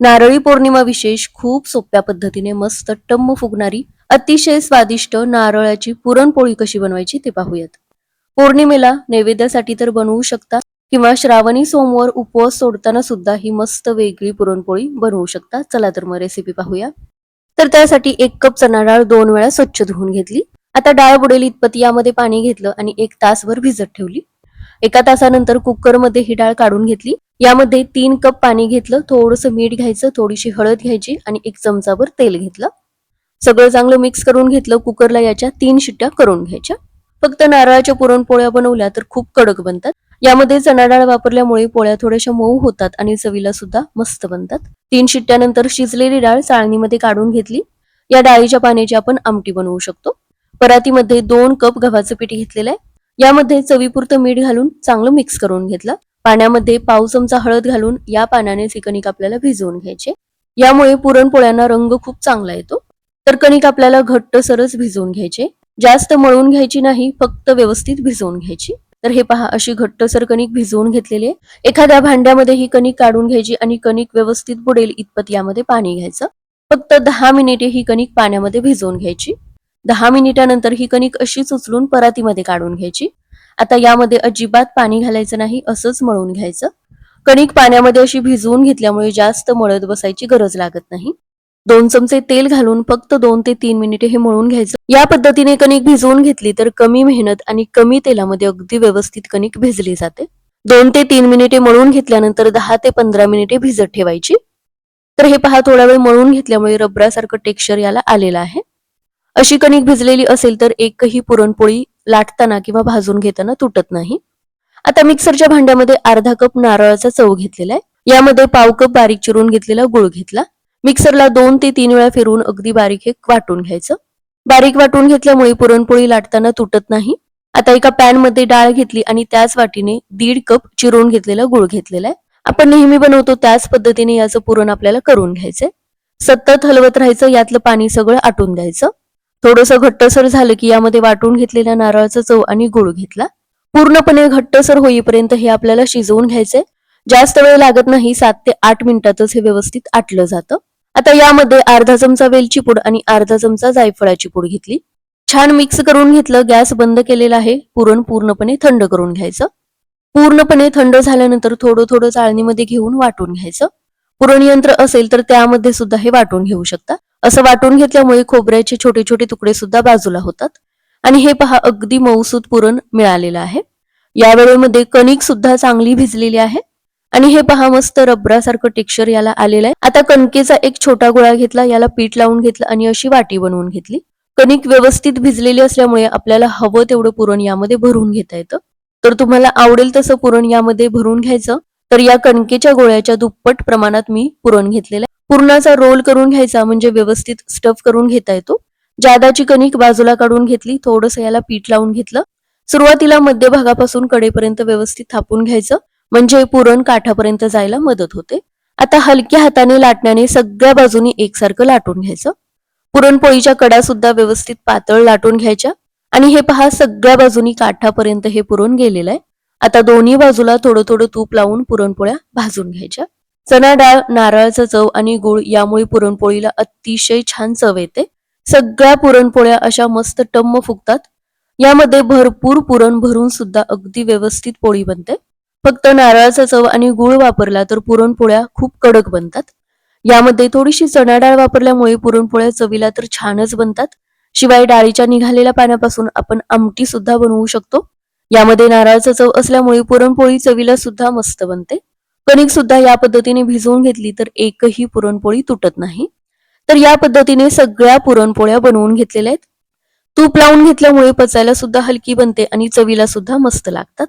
नारळी पौर्णिमा विशेष खूप सोप्या पद्धतीने मस्त टम्म फुगणारी अतिशय स्वादिष्ट नारळाची पुरणपोळी कशी बनवायची ते पाहूयात. पौर्णिमेला नैवेद्यासाठी तर बनवू शकता किंवा श्रावणी सोमवार उपवास सोडताना सुद्धा ही मस्त वेगळी पुरणपोळी बनवू शकता. चला तर मग रेसिपी पाहूया. तर त्यासाठी एक कप चणा डाळ दोन वेळा स्वच्छ धुवून घेतली. आता डाळ बुडेल इतपत यामध्ये पाणी घेतलं आणि एक तासभर भिजत ठेवली. एका तासानंतर कुकरमध्ये ही डाळ काढून घेतली. यामध्ये तीन कप पाणी घेतलं थोडंसं मीठ घ्यायचं थोडीशी हळद घ्यायची आणि एक चमचाभर तेल घेतलं. सगळं चांगलं मिक्स करून घेतलं कुकरला याच्या तीन शिट्ट्या करून घ्यायच्या. फक्त नारळाच्या पुरणपोळ्या बनवल्या तर खूप कडक बनतात. यामध्ये चणा डाळ वापरल्यामुळे पोळ्या थोड्याशा मऊ होतात आणि चवीला सुद्धा मस्त बनतात. तीन शिट्ट्यानंतर शिजलेली डाळ चाळणीमध्ये काढून घेतली. या डाळीच्या पाण्याची आपण आमटी बनवू शकतो. परातीमध्ये दोन कप गव्हाचं पीठ घेतलेलं आहे. यामध्ये चवीपुरतं मीठ घालून चांगलं मिक्स करून घेतलं. पाण्यामध्ये पाव चमचा हळद घालून या पाण्याने ही कणिक आपल्याला भिजवून घ्यायचे. यामुळे पुरणपोळ्यांना रंग खूप चांगला येतो. तर कणिक आपल्याला घट्ट सरस भिजवून घ्यायचे. जास्त मळून घ्यायची नाही फक्त व्यवस्थित भिजवून घ्यायची. तर हे पहा अशी घट्टसर कणिक भिजवून घेतलेली आहे. एखाद्या भांड्यामध्ये ही कणिक काढून घ्यायची आणि कणिक व्यवस्थित बुडेल इतपत यामध्ये पाणी घ्यायचं. फक्त दहा मिनिटे ही कणिक पाण्यामध्ये भिजवून घ्यायची. दहा मिनिटानंतर ही कणिक अशीच उचलून परातीमध्ये काढून घ्यायची. आता यामध्ये अजिबात पाणी घालायचं नाही असंच मळून घ्यायचं. कणिक पाण्यामध्ये अशी भिजवून घेतल्यामुळे जास्त मळत बसायची गरज लागत नाही. दोन चमचे तेल घालून फक्त दोन ते तीन मिनिटे हे मळून घ्यायचं. या पद्धतीने कणिक भिजवून घेतली तर कमी मेहनत आणि कमी तेलामध्ये अगदी व्यवस्थित कणिक भिजली जाते. दोन ते तीन मिनिटे मळून घेतल्यानंतर दहा ते पंधरा मिनिटे भिजत ठेवायची. तर हे पहा थोडा वेळ मळून घेतल्यामुळे रबरासारखं टेक्स्चर याला आलेलं आहे. अशी कणिक भिजलेली असेल तर एकही पुरणपोळी लाटताना किंवा भाजून घेताना तुटत नाही. आता मिक्सरच्या भांड्यामध्ये अर्धा कप नारळाचा चव घेतलेला आहे. यामध्ये पाव कप बारीक चिरून घेतलेला गुळ घेतला. मिक्सरला दोन ते तीन वेळा फिरवून अगदी बारीक हे वाटून घ्यायचं. बारीक वाटून घेतल्यामुळे पुरणपोळी लाटताना तुटत नाही. आता एका पॅनमध्ये डाळ घेतली आणि त्याच वाटीने दीड कप चिरून घेतलेला गुळ घेतलेला आहे. आपण नेहमी बनवतो त्याच पद्धतीने याचं पुरण आपल्याला करून घ्यायचंय. सतत हलवत राहायचं यातलं पाणी सगळं आटून द्यायचं. थोडंसं घट्टसर झालं की यामध्ये वाटून घेतलेल्या नारळाचा चव आणि गुळ घेतला. पूर्णपणे घट्टसर होईपर्यंत हे आपल्याला शिजवून घ्यायचंय. जास्त वेळ लागत नाही सात ते आठ मिनिटातच हे व्यवस्थित आटलं जातं. आता यामध्ये अर्धा चमचा वेलची पूड आणि अर्धा चमचा जायफळाची पूड घेतली. छान मिक्स करून घेतलं गॅस बंद केलेला आहे. पुरण पूर्णपणे थंड करून घ्यायचं. पूर्णपणे थंड झाल्यानंतर थोडं थोडं चाळणीमध्ये घेऊन वाटून घ्यायचं. पुरण यंत्र असेल तर त्यामध्ये सुद्धा हे वाटून घेऊ शकता. असं वाटून घेतल्यामुळे खोबऱ्याचे छोटे छोटे तुकडे सुद्धा बाजूला होतात. आणि हे पहा अगदी मऊसूत पुरण मिळालेलं आहे. या वेळेमध्ये कणिक सुद्धा चांगली भिजलेली आहे. आणि हे पहा मस्त रबरासारखं टेक्स्चर याला आलेलं आहे. आता कणकेचा एक छोटा गोळा घेतला याला पीठ लावून घेतलं आणि अशी वाटी बनवून घेतली. कणिक व्यवस्थित भिजलेली असल्यामुळे आपल्याला हवं तेवढं पुरण यामध्ये भरून घेता येतं. तर तुम्हाला आवडेल तसं पुरण यामध्ये भरून घ्यायचं. तर या कणकेच्या गोळ्याच्या दुप्पट प्रमाणात मी पुरण घेतलेलं आहे. पुरणाचा रोल करून घ्यायचा म्हणजे व्यवस्थित स्टफ करून घेता येतो. जादाची कणिक बाजूला काढून घेतली थोडंसं याला पीठ लावून घेतलं. सुरुवातीला मध्यभागापासून कडेपर्यंत व्यवस्थित थापून घ्यायचं म्हणजे पुरण काठापर्यंत जायला मदत होते. आता हलक्या हाताने लाटण्याने सगळ्या बाजूनी एकसारखं लाटून घ्यायचं. पुरणपोळीच्या कडा सुद्धा व्यवस्थित पातळ लाटून घ्यायच्या. आणि हे पहा सगळ्या बाजूनी काठापर्यंत हे पुरण गेलेलं आहे. आता दोन्ही बाजूला थोडं थोडं तूप लावून पुरणपोळ्या भाजून घ्यायच्या. चणा डाळ नारळाचा चव आणि गुळ यामुळे पुरणपोळीला अतिशय छान चव येते. सगळ्या पुरणपोळ्या अशा मस्त टम्म फुगतात. यामध्ये भरपूर पुरण भरून सुद्धा अगदी व्यवस्थित पोळी बनते. फक्त नारळाचा चव आणि गुळ वापरला तर पुरणपोळ्या खूप कडक बनतात. यामध्ये थोडीशी चणा डाळ वापरल्यामुळे पुरणपोळ्या चवीला तर छानच बनतात. शिवाय डाळीच्या निघालेल्या पाण्यापासून आपण आमटी सुद्धा बनवू शकतो. यामध्ये नारळाचा चव असल्यामुळे पुरणपोळी चवीला सुद्धा मस्त बनते. कणिक सुद्धा या पद्धतीने भिजवून घेतली तर एकही पुरणपोळी तुटत नाही. तर या पद्धतीने सगळ्या पुरणपोळ्या बनवून घेतलेल्या आहेत. तूप लावून घेतल्यामुळे पचायला सुद्धा हलकी बनते आणि चवीला सुद्धा मस्त लागतात.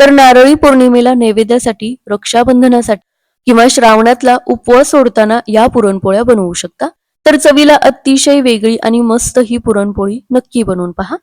तर नारळी पौर्णिमेला नैवेद्यासाठी रक्षाबंधनासाठी किंवा श्रावणातला उपवास सोडताना या पुरणपोळ्या बनवू शकता. तर चवीला अतिशय वेगळी आणि मस्त ही पुरणपोळी नक्की बनवून पहा.